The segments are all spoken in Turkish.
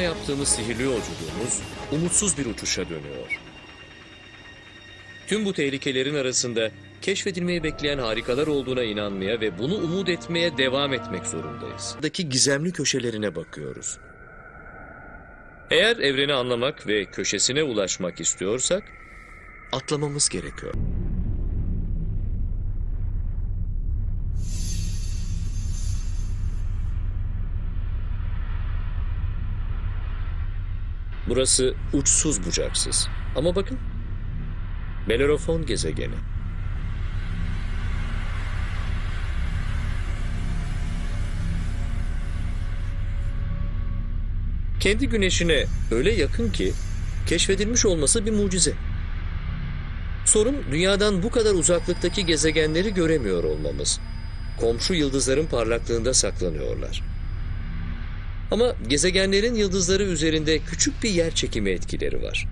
Yaptığımız sihirli yolculuğumuz umutsuz bir uçuşa dönüyor. Tüm bu tehlikelerin arasında keşfedilmeyi bekleyen harikalar olduğuna inanmaya ve bunu umut etmeye devam etmek zorundayız. Daki gizemli köşelerine bakıyoruz. Eğer evreni anlamak ve köşesine ulaşmak istiyorsak atlamamız gerekiyor. Burası uçsuz bucaksız. Ama bakın. Bellerofon gezegeni. Kendi güneşine öyle yakın ki keşfedilmiş olması bir mucize. Sorun dünyadan bu kadar uzaklıktaki gezegenleri göremiyor olmamız. Komşu yıldızların parlaklığında saklanıyorlar. Ama gezegenlerin yıldızları üzerinde küçük bir yer çekimi etkileri var.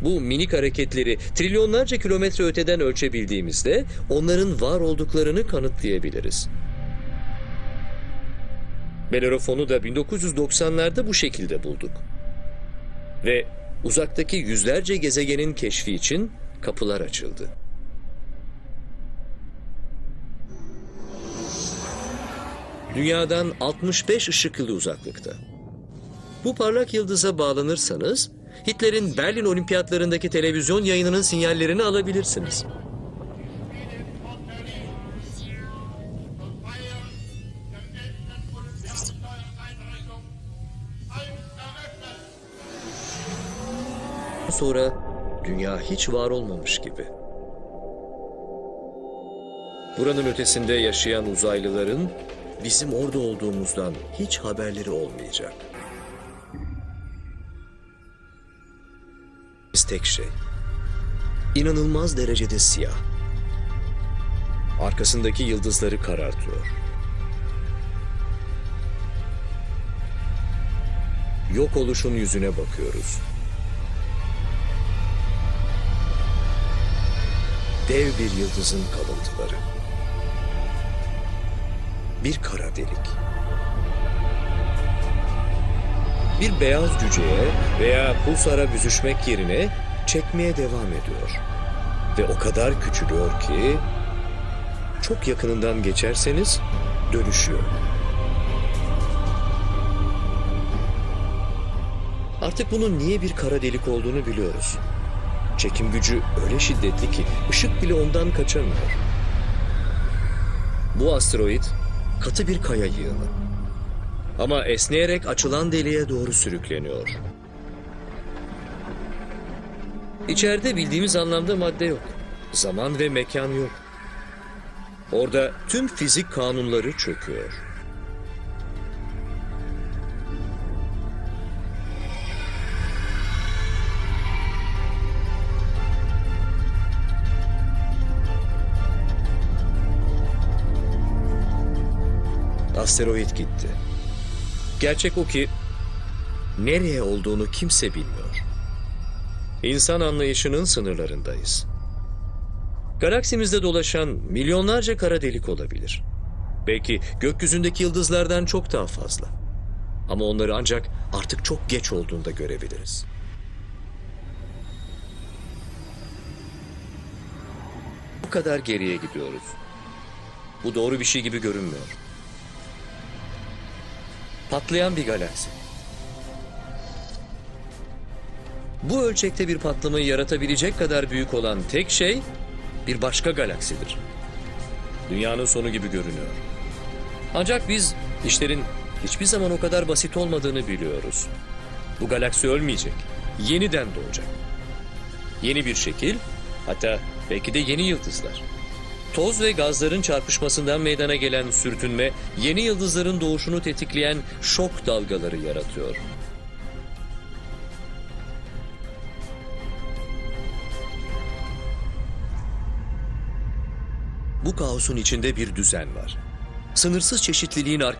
Bu minik hareketleri trilyonlarca kilometre öteden ölçebildiğimizde onların var olduklarını kanıtlayabiliriz. Bellerofon'u da 1990'larda bu şekilde bulduk. Ve uzaktaki yüzlerce gezegenin keşfi için kapılar açıldı. Dünyadan 65 ışık yılı uzaklıkta. Bu parlak yıldıza bağlanırsanız Hitler'in Berlin Olimpiyatlarındaki televizyon yayınının sinyallerini alabilirsiniz. Sonra dünya hiç var olmamış gibi. Buranın ötesinde yaşayan uzaylıların bizim orada olduğumuzdan hiç haberleri olmayacak. Biz tek şey. inanılmaz derecede siyah. Arkasındaki yıldızları karartıyor. Yok oluşun yüzüne bakıyoruz. Dev bir yıldızın kalıntıları. Bir kara delik. Bir beyaz cüceye veya pulsara büzüşmek yerine çekmeye devam ediyor. Ve o kadar küçülüyor ki çok yakınından geçerseniz dönüşüyor. Artık bunun niye bir kara delik olduğunu biliyoruz. Çekim gücü öyle şiddetli ki ışık bile ondan kaçamıyor. Bu asteroid katı bir kaya yığını. Ama esneyerek açılan deliğe doğru sürükleniyor. İçeride bildiğimiz anlamda madde yok. Zaman ve mekan yok. Orada tüm fizik kanunları çöküyor. Asteroid gitti. Gerçek o ki nereye olduğunu kimse bilmiyor. İnsan anlayışının sınırlarındayız. Galaksimizde dolaşan milyonlarca kara delik olabilir. Belki gökyüzündeki yıldızlardan çok daha fazla. Ama onları ancak artık çok geç olduğunda görebiliriz. Bu kadar geriye gidiyoruz. Bu doğru bir şey gibi görünmüyor. Patlayan bir galaksi. Bu ölçekte bir patlamayı yaratabilecek kadar büyük olan tek şey bir başka galaksidir. Dünyanın sonu gibi görünüyor. Ancak biz işlerin hiçbir zaman o kadar basit olmadığını biliyoruz. Bu galaksi ölmeyecek. Yeniden doğacak. Yeni bir şekil, hatta belki de yeni yıldızlar. Toz ve gazların çarpışmasından meydana gelen sürtünme, yeni yıldızların doğuşunu tetikleyen şok dalgaları yaratıyor. Bu kaosun içinde bir düzen var. Sınırsız çeşitliliğin